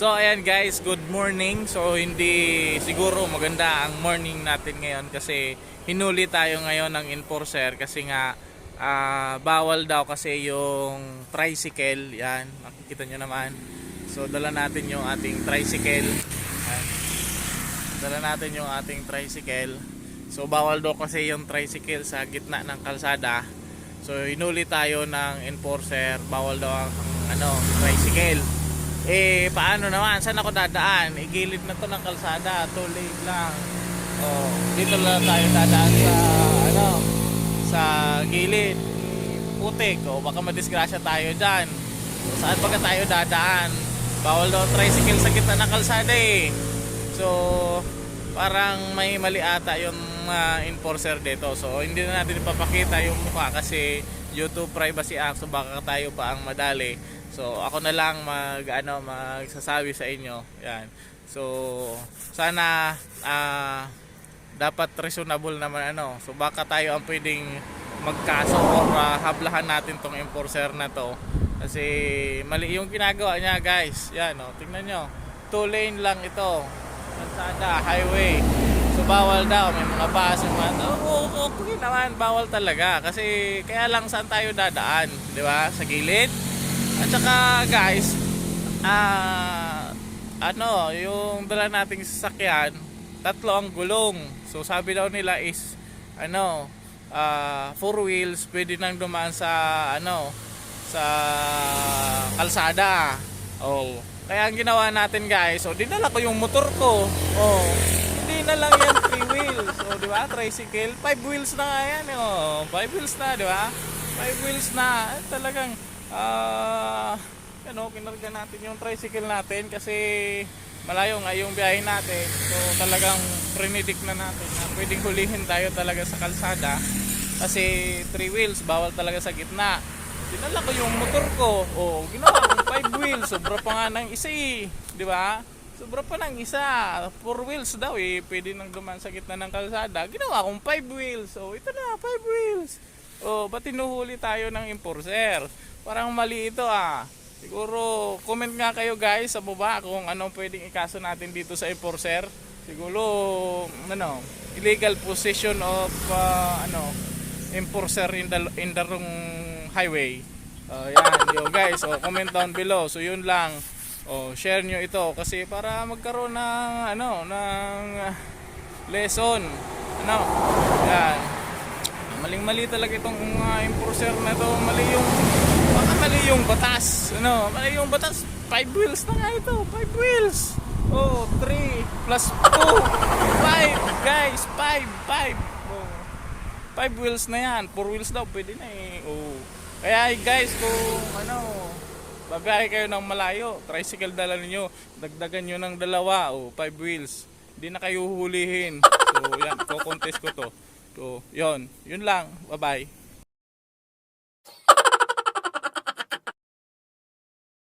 So ayan guys, good morning. So hindi siguro maganda ang morning natin ngayon kasi hinuli tayo ngayon ng enforcer kasi nga ah, bawal daw kasi yung tricycle. Yan, makikita nyo naman. So dala natin yung ating tricycle. Ayan. Dala natin yung ating tricycle. So bawal daw kasi yung tricycle sa gitna ng kalsada. So hinuli tayo ng enforcer, bawal daw ang ano, tricycle. Eh paano naman? Saan ako dadaan? Igilid na to ng kalsada, too late lang. Oh, dito lang tayo dadaan sa ano, sa gilid. Putik, o baka madisgrasya tayo diyan. Saan pa ka tayo dadaan? Bawal daw tricycle sa gitna ng kalsada eh. So, parang may mali ata yung ah, enforcer dito. So, hindi na natin ipapakita yung mukha kasi YouTube Privacy Act so baka tayo pa ang madali. So, ako na lang mag ano magsasabi sa inyo. Yan. So, sana ah, dapat reasonable naman ano. So, baka tayo ang pwedeng magkaso or ah, hablahan natin tong enforcer na to. Kasi mali yung ginagawa niya, guys. Yan, oh, tingnan nyo. Two lane lang ito kalsada, highway. So bawal daw, may mga bus, yung mga, oh, oh, okay naman, bawal talaga. Kasi kaya lang saan tayo dadaan, di ba? Sa gilid. At saka guys, ah, ano, yung dala nating sasakyan, tatlo ang gulong. So sabi daw nila is, ano, ah, four wheels, pwede nang dumaan sa, ano, sa kalsada. Oh. Kaya ang ginawa natin guys, so dinala ko yung motor ko. Oh. Na lang yan three wheels. Oh, di ba? Tricycle, five wheels na nga yan. Oh. Five wheels na, di ba? Five wheels na. Talagang ah ano, kinarga natin yung tricycle natin kasi malayo nga yung biyahe natin. So talagang prinidik na natin na pwedeng hulihin tayo talaga sa kalsada kasi three wheels bawal talaga sa gitna. Dinala ko yung motor ko. Oh, ginawa kong five wheels. Sobra pa nga ng isa eh. Di ba? Sobra pa ng isa. Four wheels daw eh. Pwede nang duman sa gitna ng kalsada. Ginawa kong five wheels. Oh, ito na, five wheels. Oh, ba't tinuhuli tayo ng enforcer? Parang mali ito ah. Siguro, comment nga kayo guys sa baba kung anong pwedeng ikaso natin dito sa enforcer. Siguro, ano, illegal possession of, ah, ano, enforcer in the, in the wrong highway. Uh, yan, yo guys, oh, comment down below. So yun lang. Oh, share nyo ito kasi para magkaroon ng ano, ng ah, lesson. Ano? Yan. Maling-mali talaga itong mga enforcer na to. Mali yung baka mali yung batas. Ano? Mali yung batas. Five wheels na nga ito. Five wheels. Oh, 3 plus 2. 5 guys. 5. 5. Oh. Five wheels na yan. Four wheels daw, pwede na eh. Oh. Kaya guys, kung ano, babiyahe kayo ng malayo, tricycle dala ninyo, dagdagan nyo ng dalawa, oh, five wheels. Hindi na kayo hulihin. So, yan, ko-contest ko to. So, yon Yun lang. Bye-bye.